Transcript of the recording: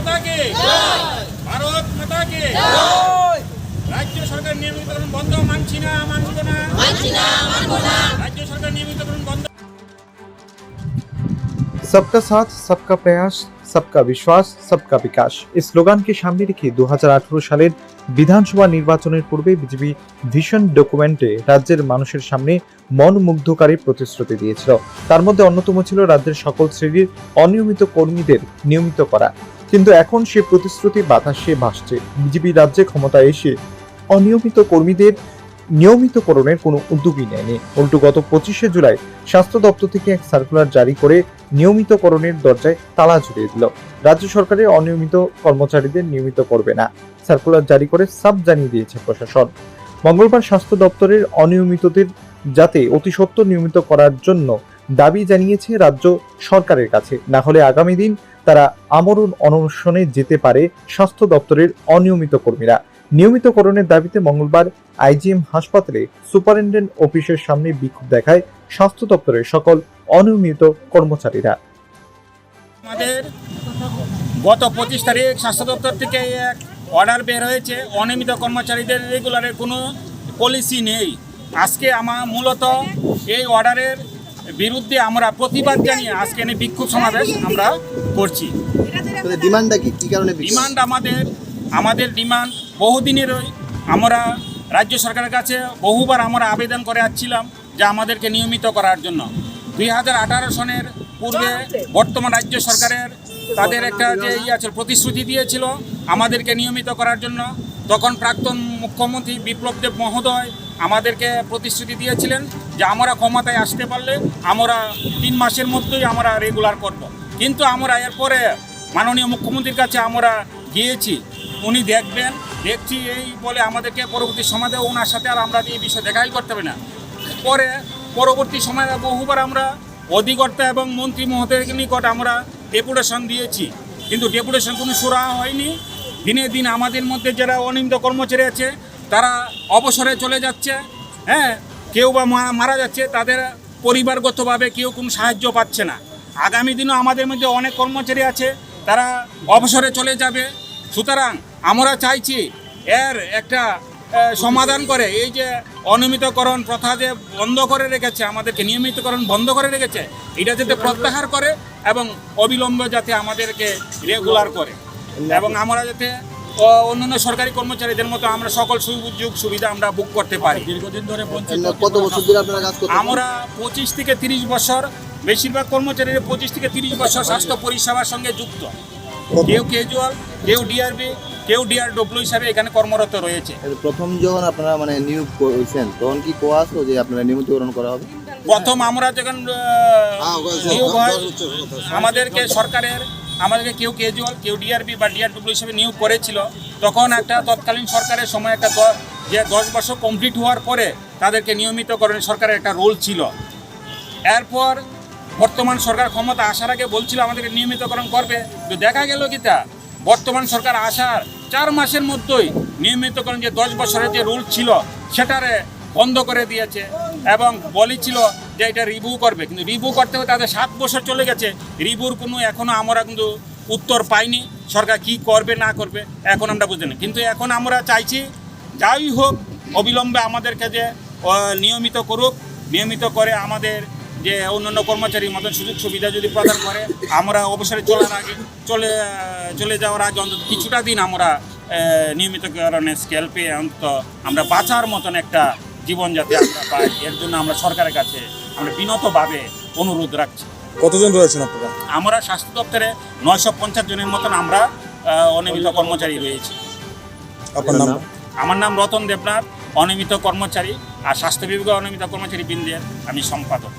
মাতা কে ভারত মাতা কে রাজ্য সরকার নিয়মিতকরণ বন্ধ মানছি না মানব না রাজ্য সরকার নিয়মিতকরণ বন্ধ सबका साथ सबका प्रयास सबका विश्वास सबका বিকাশ এই স্লোগানকে সামনে রেখে দু সালের বিধানসভা নির্বাচনের পূর্বে বিজেপি ভিশন ডকুমেন্টে রাজ্যের মানুষের সামনে মনমুগ্ধকারী প্রতিশ্রুতি দিয়েছিল তার মধ্যে অন্যতম ছিল রাজ্যের সকল শ্রেণীর অনিয়মিত কর্মীদের নিয়মিত করা কিন্তু এখন সে প্রতিশ্রুতি বাতাসে ভাসছে। বিজেপি রাজ্যে ক্ষমতায় এসে অনিয়মিত কর্মীদের নিয়মিতকরণের কোনো উদ্যোগই নেয়নি। উল্টো গত পঁচিশে জুলাই স্বাস্থ্য দপ্তর থেকে এক সার্কুলার জারি করে নিয়মিতকরণের দরজায় তালা ঝুলিয়ে দিল। রাজ্য সরকারের অনিয়মিত কর্মচারীদের নিয়মিত করবে না। সার্কুলার জারি করে সাব জানিয়ে দিয়েছে প্রশাসন। মঙ্গলবার স্বাস্থ্য দপ্তরের অনিয়মিতদের যাতে অতি নিয়মিত করার জন্য দাবি জানিয়েছে রাজ্য সরকারের কাছে। না হলে আগামী দিন তারা আমরণ অনশনে যেতে পারে স্বাস্থ্য দপ্তরের অনিয়মিত কর্মীরা। নিয়মিতকরণের দাবিতে মঙ্গলবার আইজিএম হাসপাতালে সুপারিনটেন্ডেন্ট অফিসের সামনে বিক্ষোভ দেখায় স্বাস্থ্য দপ্তরের সকল অনিয়মিত কর্মচারীরা। আমাদের গত পঁচিশ তারিখ স্বাস্থ্য দপ্তর থেকে এক অর্ডার বের হয়েছে। অনিয়মিত কর্মচারীদের রেগুলারের কোনো পলিসি নেই। আজকে আমার মূলত এই অর্ডারের বিরুদ্ধে আমরা প্রতিবাদ জানিয়ে আজকে বিক্ষোভ সমাবেশ আমরা করছি। ডিমান্ডটা কি? কি কারণে ডিমান্ড আমাদের আমাদের ডিমান্ড বহুদিনেরই আমরা রাজ্য সরকারের কাছে বহুবার আমরা আবেদন করে আসছিলাম যে আমাদেরকে নিয়মিত করার জন্য। দুই হাজার আঠারো সনের পূর্বে বর্তমান রাজ্য সরকারের তাদের একটা যে ইয়ে আছে প্রতিশ্রুতি দিয়েছিল আমাদেরকে নিয়মিত করার জন্য। তখন প্রাক্তন মুখ্যমন্ত্রী বিপ্লব দেব মহোদয় আমাদেরকে প্রতিশ্রুতি দিয়েছিলেন যে আমরা ক্ষমতায় আসতে পারলে আমরা তিন মাসের মধ্যেই আমরা রেগুলার করব। কিন্তু আমরা এরপরে মাননীয় মুখ্যমন্ত্রীর কাছে আমরা গিয়েছি, উনি দেখবেন, দেখছি এই বলে আমাদেরকে পরবর্তী সমাজে ওনার সাথে আর আমরা এই বিষয়ে দেখাই করতে হবে না। পরে পরবর্তী সময়ে বহুবার আমরা অধিকর্তা এবং মন্ত্রী মহোদয়ের নিকট আমরা ডেপুটেশন দিয়েছি। কিন্তু ডেপুটেশন কোনো সুরা হয়নি। দিনে দিন আমাদের মধ্যে যারা অনিয়মিত কর্মচারী আছে, তারা অবসরে চলে যাচ্ছে। হ্যাঁ কেউ বা মারা যাচ্ছে, তাদের পরিবারগতভাবে কেউ কোনো সাহায্য পাচ্ছে না। আগামী দিনও আমাদের মধ্যে অনেক কর্মচারী আছে, তারা অবসরে চলে যাবে। সুতরাং আমরা চাইছি এর একটা সমাধান করে। এই যে অনিয়মিতকরণ প্রথা যে বন্ধ করে রেখেছে, আমাদেরকে নিয়মিতকরণ বন্ধ করে রেখেছে, এটা যাতে প্রত্যাহার করে এবং অবিলম্বে যাতে আমাদেরকে রেগুলার করে। এবং আমরা যাতে অন্যান্য সরকারি কর্মচারীদের মতো আমরা সকল সুযোগ সুবিধা আমরা বুক করতে পারি। দীর্ঘদিন ধরে কত বছর ধরে আপনারা কাজ আমরা পঁচিশ থেকে তিরিশ বছর বেশিরভাগ কর্মচারীরা পঁচিশ থেকে তিরিশ বছর স্বাস্থ্য পরিষেবার সঙ্গে যুক্ত। কেউ কেজুয়াল কেউ ডিআরবি কেউ ডিআরডব্লিউ হিসাবে এখানে কর্মরত রয়েছে। প্রথম যখন আপনারা মানে নিয়োগ হয়েছেন তখন কি কোয়া আসলো যে আপনারা নিয়মিতকরণ করা হবে? প্রথম আমরা যখন আহ, নিয়োগ হয় আমাদেরকে সরকারের আমাদেরকে কেউ ক্যাজুয়াল কেউ ডিআরবি বা ডিআরডব্লিউ হিসেবে নিয়োগ করেছিল, তখন একটা তৎকালীন সরকারের সময় একটা যে দশ বছর কমপ্লিট হওয়ার পরে তাদেরকে নিয়মিতকরণের সরকারের একটা রোল ছিল। এরপর বর্তমান সরকার ক্ষমতা আসার আগে বলছিল আমাদেরকে নিয়মিতকরণ করবে। তো দেখা গেল কি তা? বর্তমান সরকার আসার চার মাসের মধ্যেই নিয়মিতকরণ যে দশ বছরের যে রুল ছিল, সেটারে বন্ধ করে দিয়েছে এবং বলেছিল যে এটা রিভিউ করবে, কিন্তু রিভিউ করতে হবে তাদের সাত বছর চলে গেছে। রিভিউর কোনো এখনও আমরা কিন্তু উত্তর পাইনি, সরকার কি করবে, না করবে, এখন আমরা বুঝতে না কিন্তু এখন আমরা চাইছি, যাই হোক, অবিলম্বে আমাদেরকে যে নিয়মিত করুক, নিয়মিত করে আমাদের যে অন্যান্য কর্মচারীর মতন সুযোগ সুবিধা যদি প্রদান করে, আমরা অবসরে চলার আগে, চলে চলে যাওয়ার আগে অন্তত কিছুটা দিন আমরা নিয়মিত কারণে স্কেল পেয়ে অন্তত আমরা বাঁচার মতন একটা জীবন যাতে আমরা পাই। এর জন্য আমরা সরকারের কাছে আমরা বিনতভাবে অনুরোধ রাখছি। কতজন রয়েছেন আপনারা? আমরা স্বাস্থ্য দপ্তরে নয়শো পঞ্চাশ জনের মতন আমরা আহ, অনিয়মিত কর্মচারী রয়েছি। আপনার নাম? আমার নাম রতন দেবনাথ অনিয়মিত কর্মচারী আর স্বাস্থ্য বিভাগের অনিয়মিত কর্মচারী বৃন্দের আমি সম্পাদক।